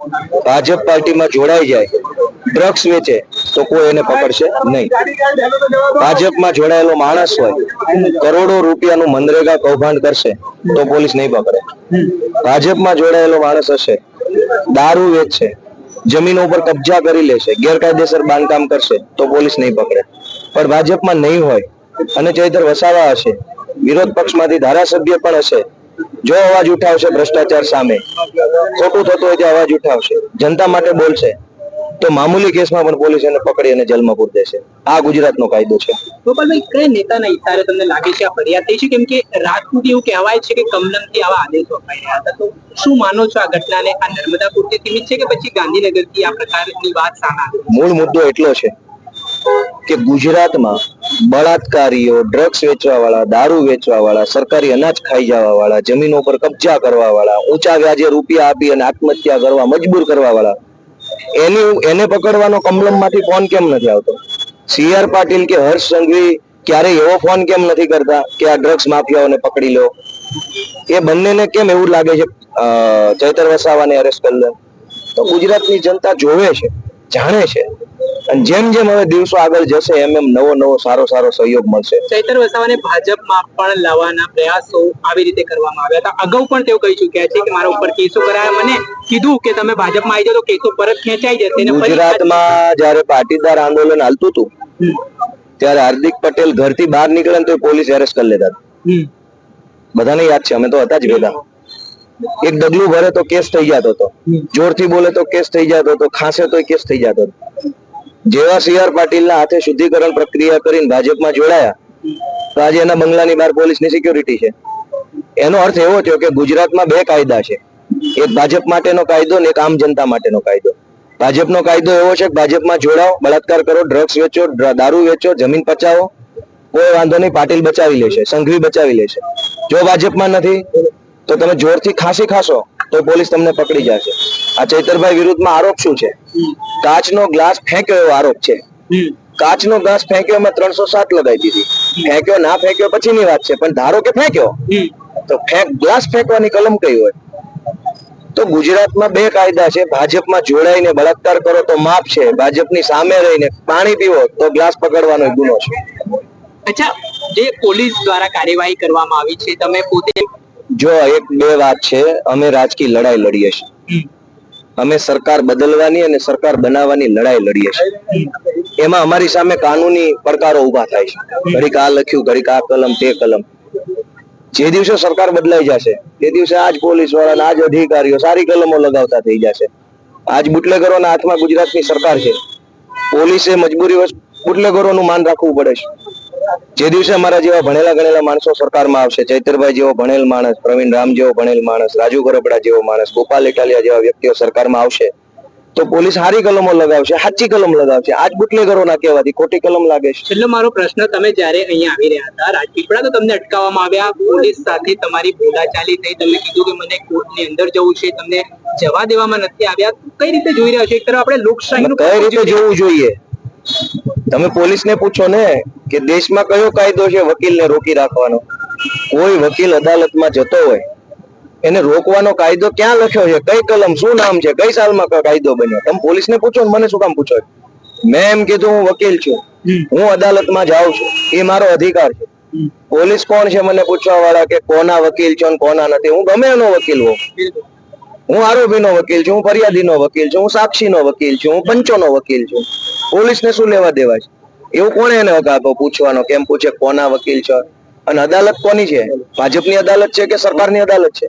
ભાજપ પાર્ટીમાં જોડાઈ જાય, ડ્રગ્સ વેચે, તો કોઈ એને પકડશે નહીં. ભાજપમાં જોડાયેલો માણસ હોય, કરોડો રૂપિયાનું મનરેગા કૌભાંડ કરશે, તો પોલીસ નહીં પકડે. ભાજપમાં જોડાયેલો માણસ હશે, દારૂ વેચશે, જમીનો ઉપર કબજા કરી લેશે, ગેરકાયદેસર બાંધકામ કરશે, તો પોલીસ નહીં પકડે. પણ ભાજપમાં નહીં હોય, અને ચૈતર વસાવા હશે, વિરોધ પક્ષમાંથી ધારાસભ્ય પણ હશે જો અવાજ ઉઠાવશે ભ્રષ્ટાચાર સામે ખોટું થતું હોય ત્યાં અવાજ ઉઠાવશે. જનતા માટે બોલશે. તો મામૂલી કેસમાં પણ પોલીસ એને પકડી અને જેલમાં પૂર દેશે. આ ગુજરાતનો કાયદો છે. ગોપાલભાઈ કયા નેતાના ઇશારે તમને લાગે છે આ ફરિયાદ થઈ છે? કેમ કે રાજપૂત એવું કહેવાય છે કે કમલમથી આવા આદેશો અપાઈ રહ્યા હતા. તો શું માનો છો આ ઘટનાને? આ નર્મદા પૂરતી સીમિત છે કે પછી ગાંધીનગરથી આ પ્રકારની વાત સામે મૂળ મુદ્દો એટલો છે કે ગુજરાતમાં બળાત્કારીઓ ડ્રગ્સ વેચવા વાળા દારૂ વેચવા વાળા સરકારી અનાજ ખાઈ જવા વાળા જમીનો પર કબજા કરવા વાળા ઊંચા વ્યાજે રૂપિયા આપી અને આત્મહત્યા કરવા મજબૂર કરવા વાળા એની એને પકડવાનો કમલમમાંથી ફોન કેમ નથી આવતો? સી આર પાટીલ કે હર્ષ સંઘવી ક્યારેય એવો ફોન કેમ નથી કરતા કે આ ડ્રગ્સ માફિયાઓને પકડી લો? એ બંનેને કેમ એવું લાગે છે ચૈતર વસાવાને અરેસ્ટ કરી લે? તો ગુજરાતની જનતા જોવે છે. જાણે છે. અને જેમ જેમ હવે દિવસો આગળ જશે એમ એમ નવો નવો સારો સારો સહયોગ મળશે. ચૈતર વસાવાને ભાજપમાં પણ લાવવાના પ્રયાસો આવી રીતે કરવામાં આવ્યા હતા. અગાઉ પણ તેઓ કહી ચુક્યા છે કે મારા ઉપર કેસો કરાયા. મને કીધું કે તમે ભાજપમાં આવી જાઓ તો કેસો પરત ખેંચાઈ જશે ગુજરાતમાં જયારે પાટીદાર આંદોલન હાલતું હતું ત્યારે હાર્દિક પટેલ ઘરથી બહાર નીકળે ને તો પોલીસ એરેસ્ટ કરી લેતા બધાને યાદ છે અમે તો હતા જ ભેગા. એક ડગલું ભરે તો કેસ થઈ જતો હતો. જોરથી બોલે તો કેસ થઈ જતો હતો. ખાંસે તો કેસ થઈ જતો હતો. જેવા સી આર પાટીલના હાથે શુદ્ધિકરણ પ્રક્રિયા કરીને ભાજપમાં જોડાયા તો આજે એના બંગલાની બહાર પોલીસની સિક્યોરિટી છે. એનો અર્થ એવો થયો કે ગુજરાતમાં બે કાયદા છે. એક ભાજપ માટેનો કાયદો ને એક આમ જનતા માટેનો કાયદો. ભાજપનો કાયદો એવો છે કે ભાજપમાં જોડાઓ બળાત્કાર કરો ડ્રગ્સ વેચો દારૂ વેચો જમીન પચાવો કોઈ વાંધો નહીં પાટીલ બચાવી લેશે સંઘવી બચાવી લેશે. જો ભાજપમાં નથી તો તમે જોરથી ખાંસી ખાશો તો પોલીસ તમને પકડી જશે. આ ચૈતરભાઈ વિરુદ્ધમાં આરોપ શું છે? કાચનો ગ્લાસ ફેંક્યો એવો આરોપ છે. કાચનો ગ્લાસ ફેંક્યો એમાં ત્રણસો સાત લગાવી દીધી. ફેંક્યો ના ફેંક્યો પછીની વાત છે પણ ધારો કે ફેંક્યો. તો ફેંક ગ્લાસ ફેંકવાની કલમ કઈ હોય? તો ગુજરાતમાં બે કાયદા છે ભાજપમાં જોડાઈને બળાત્કાર કરો તો માફ છે ભાજપની સામે રહીને પાણી પીવો તો ગ્લાસ પકડવાનો ગુનો છે. અચ્છા જે પોલીસ દ્વારા કાર્યવાહી કરવામાં આવી છે તમે પોતે જો એક બે વાત છે, અમે રાજકીય લડાઈ લડીએ છીએ. અમે સરકાર બદલવાની અને સરકાર બનાવવાની લડાઈ લડીએ છીએ. એમાં અમારી સામે કાનૂની પડકારો ઊભા થાય છે. ઘડીક આ લખ્યું, ઘડીક આ કલમ, તે કલમ. જે દિવસે સરકાર બદલાઈ જશે, તે દિવસે આજ પોલીસવાળા આજ અધિકારીઓ સારી કલમો લગાવતા થઈ જશે. આજ બુટલેગરોના હાથમાં ગુજરાતની સરકાર છે. પોલીસે મજબૂરી બુટલેગરોનું માન રાખવું પડે છે. જે દિવસે અમારા જેવા ભણેલા ગણેલા માણસો સરકારમાં આવશે ચૈતરભાઈ જેવો ભણેલ માણસ પ્રવીણ રામ જેવો ભણેલ માણસ રાજુ ગરબડા જેવો માણસ ગોપાલ ઇટાલિયા જેવા વ્યક્તિઓ સરકારમાં આવશે તો પોલીસ સારી કલમો લગાવશે સાચી કલમ લગાવશે. આજ બુટલેગરો ના કહેવાથી ખોટી કલમ લાગે છે. છેલ્લો મારો પ્રશ્ન તમે જ્યારે અહીંયા આવી રહ્યા હતા રાજપીપળા તો તમને અટકાવવામાં આવ્યા પોલીસ સાથે તમારી બોલાચાલી થઈ તમે કીધું કે મને કોર્ટની અંદર જવું છે તમને જવા દેવામાં નથી આવ્યા કઈ રીતે જોઈ રહ્યા છો? એક તરફ આપણે લોકશાહીનું કઈ રીતે જોવું જોઈએ? તમે પોલીસને પૂછો ને કે દેશમાં કયો કાયદો છે વકીલને રોકી રાખવાનો? કોઈ વકીલ અદાલતમાં જતો હોય એને રોકવાનો કાયદો ક્યાં લખ્યો છે કઈ કલમ શું નામ છે કઈ સાલમાં કાયદો બન્યો? તમે પોલીસને પૂછો ને મને શું કામ પૂછો મેં એમ કીધું હું વકીલ છું. હું અદાલતમાં જાઉં છું. એ મારો અધિકાર છે. પોલીસ કોણ છે મને પૂછવા વાળા કે કોના વકીલ છો ને કોના નથી? હું ગમે એનો વકીલ હોઉં. હું આરોપીનો વકીલ છું હું ફરિયાદીનો વકીલ છું હું સાક્ષીનો વકીલ છું હું પંચોનો વકીલ છું. પોલીસને શું લેવા દેવા છે? એવું કોણે એને હક પૂછવાનો, કેમ પૂછે? કોના વકીલ છો? અને અદાલત કોની છે? ભાજપની અદાલત છે કે સરકારની અદાલત છે?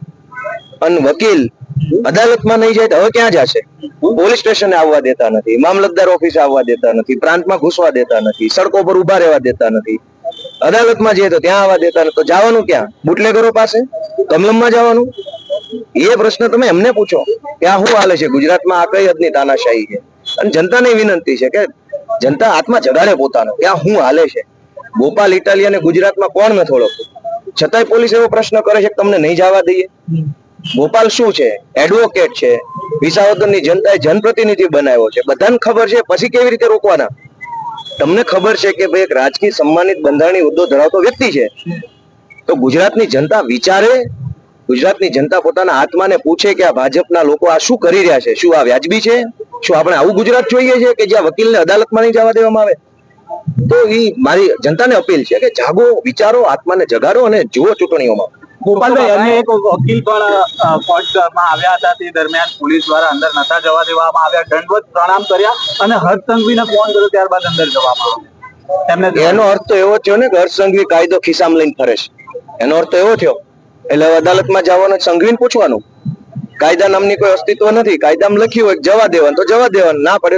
અને વકીલ અદાલતમાં નહીં જાય તો હવે ક્યાં જશે? પોલીસ સ્ટેશને આવવા દેતા નથી મામલતદાર ઓફિસે આવવા દેતા નથી, પ્રાંતમાં ઘૂસવા દેતા નથી, સડકો પર ઊભા રહેવા દેતા નથી. અદાલતમાં જઈએ તો ત્યાં આવવા દેતા નથી. તો જવાનું ક્યાં? બુટલેગરો પાસે? કમલમમાં જવાનું? એ પ્રશ્ન તમે એમને પૂછો. કે આ શું હાલે છે? ગુજરાતમાં આ કઈ હદની તાનાશાહી છે? અને જનતાને વિનંતી છે કે જનતા આત્મા જગાડે પોતાનો, કે આ શું હાલે છે? ગોપાલ ઇટાલિયાને ગુજરાતમાં કોણ નથી ઓળખતું છતાંય પોલીસ એવો પ્રશ્ન કરે છે કે તમને નહીં જવા દઈએ? ગોપાલ શું છે? એડવોકેટ છે. વિસાવદરની જનતાએ જનપ્રતિનિધિ બનાવ્યો છે. બધાને ખબર છે? પછી કેવી રીતે રોકવાના? તમને ખબર છે કે ભાઈ એક રાજકીય સન્માનિત બંધારણીય હોદ્દો ધરાવતો વ્યક્તિ છે. તો ગુજરાતની જનતા વિચારે, ગુજરાતની જનતા પોતાના આત્માને પૂછે કે આ ભાજપના લોકો આ શું કરી રહ્યા છે? શું આ વ્યાજબી છે? શું આપણે આવું ગુજરાત જોઈએ છે કે જ્યાં વકીલને અદાલતમાં નહીં જવા દેવામાં આવે? તો એ મારી જનતાને અપીલ છે કે જાગો વિચારો આત્માને જગાડો અને જુઓ ચૂંટણીઓમાં. ગોપાલભાઈ અન્ય એક વકીલ પણ કોર્ટમાં આવ્યા હતા તે દરમિયાન પોલીસ દ્વારા અંદર નતા જવા દેવામાં આવ્યા. દંડવત પ્રણામ કર્યા અને હર્ષ સંઘવીને ફોન કર્યો ત્યારબાદ અંદર જવામાં આવ્યા. એમને એનો અર્થ તો એવો થયો ને કે હર્ષ સંઘવી કાયદો ખિસ્સામાં લઈને ફરે છે. એનો અર્થ એવો થયો. એટલે અદાલતમાં જવાનું સંઘવીને પૂછવાનું. કાયદા નામની કોઈ અસ્તિત્વ નથી. કાયદામાં લખ્યું હોય જવા દેવાનું. તો જવા દેવાનું. ના પડે